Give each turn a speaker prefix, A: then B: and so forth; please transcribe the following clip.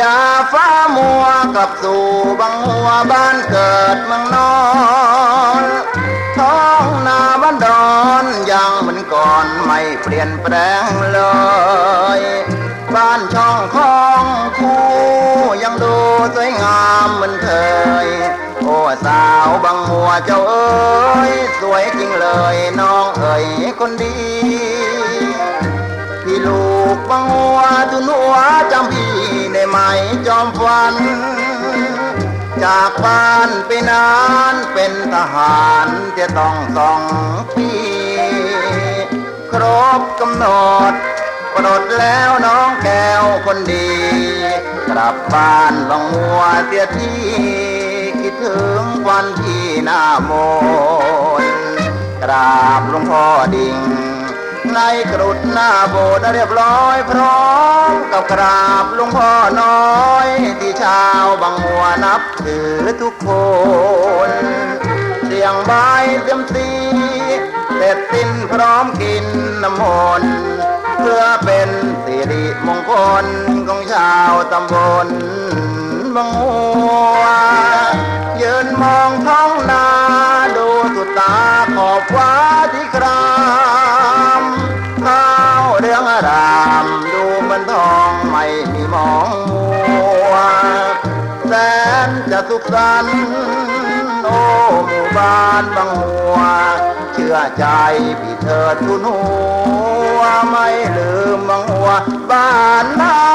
A: ยาฟ้ามัวกับสู่บังหัวบ้านเกิดเมืองนอนท้องนาบ้านดอนยังเหมือนก่อนไม่เปลี่ยนแปลงเลย บ้านช่องของคู่ยังดูสวยงามเหมือนเคย โอ้สาวบางหัวเจ้าเอ้ยสวยจริงเลยน้องเอ๋ยคนดี พี่ลูกบังหัวทุนหัวจำ พี่ได้ไหมจอมฟัน จากบ้านไปนานเป็นทหารจะต้องสองปี ครบกำหนดกำหนดแล้วน้องแก้วคนดี กลับบ้านบางหัวเสียทีคิดถึงวันที่หน้ามนกราบหลวงพ่อดิ่ง ในกรุดหน้าโบสถ์เรียบร้อยพร้อมกับกราบหลวงพ่อน้อย ที่ชาวบางหัวนับถือทุกคน เสียงใบายเต็มสีเสร็จสิ้นพร้อมกินน้ำมนต์เพื่อเป็นสิริมงคลของชาวตำบลบางหัวยืนมองท้องนาดูสุดตา จะสุขสันต์โอ้หมู่บ้านบางหัว เชื่อใจพี่เธอทุนหัว ไม่ลืมบางหัวบ้านนา